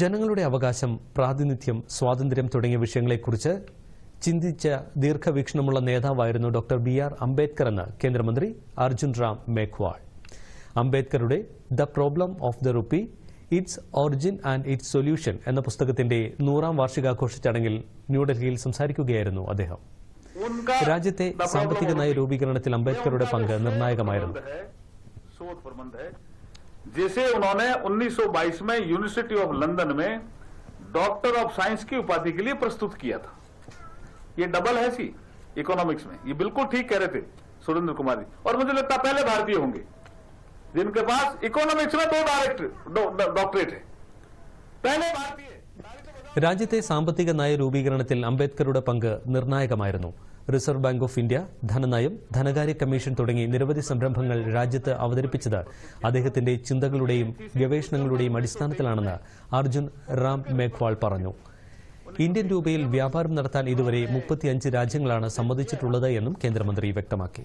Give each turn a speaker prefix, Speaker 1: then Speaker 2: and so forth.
Speaker 1: ജനങ്ങളുടെ അവകാശം പ്രാതിനിധ്യം സ്വാതന്ത്ര്യം തുടങ്ങിയ വിഷയങ്ങളെക്കുറിച്ച് ചിന്തിച്ച ദീർഘവീക്ഷണമുള്ള നേതാവായിരുന്നു ഡോക്ടർ ബി ആർ അംബേദ്കർ എന്ന് കേന്ദ്രമന്ത്രി അർജുൻ റാം മേഘ്വാൾ. അംബേദ്കറുടെ the problem of the rupee its origin and its solution എന്ന പുസ്തകത്തിന്റെ നൂറാം വാർഷികാഘോഷ ചടങ്ങിൽ ന്യൂഡൽഹിയിൽ സംസാരിക്കുകയായിരുന്നു അദ്ദേഹം. രാജ്യത്തെ സാമ്പത്തിക നയ രൂപീകരണത്തിൽ അംബേദ്കറുടെ പങ്ക് നിർണായകമായിരുന്നു.
Speaker 2: जिसे उन्होंने 1922 में यूनिवर्सिटी ऑफ लंदन में डॉक्टर ऑफ साइंस की उपाधि के लिए प्रस्तुत किया था ये डबल है सी इकोनॉमिक्स में ये बिल्कुल ठीक कह रहे थे सुरेंद्र कुमार जी और मुझे लगता है पहले भारतीय होंगे जिनके पास इकोनॉमिक्स में दो डायरेक्टर डॉक्टरेट है पहले भारतीय
Speaker 1: രാജ്യത്തെ സാമ്പത്തിക നയ രൂപീകരണത്തിൽ അംബേദ്കറുടെ പങ്ക് നിർണായകമായിരുന്നു റിസർവ് ബാങ്ക് ഓഫ് ഇന്ത്യ ധനനയം ധനകാര്യ കമ്മീഷൻ തുടങ്ങി നിരവധി സംരംഭങ്ങൾ രാജ്യത്ത് അവതരിപ്പിച്ചത് അദ്ദേഹത്തിന്റെ ചിന്തകളുടെയും ഗവേഷണങ്ങളുടെയും അടിസ്ഥാനത്തിലാണെന്ന് അർജുൻ റാം മേഘ്വാൾ പറഞ്ഞു. ഇന്ത്യൻ രൂപയിൽ വ്യാപാരം നടത്താൻ ഇതുവരെ മുപ്പത്തിയഞ്ച് രാജ്യങ്ങളാണ് സമ്മതിച്ചിട്ടുള്ളത് എന്നും കേന്ദ്രമന്ത്രി വ്യക്തമാക്കി.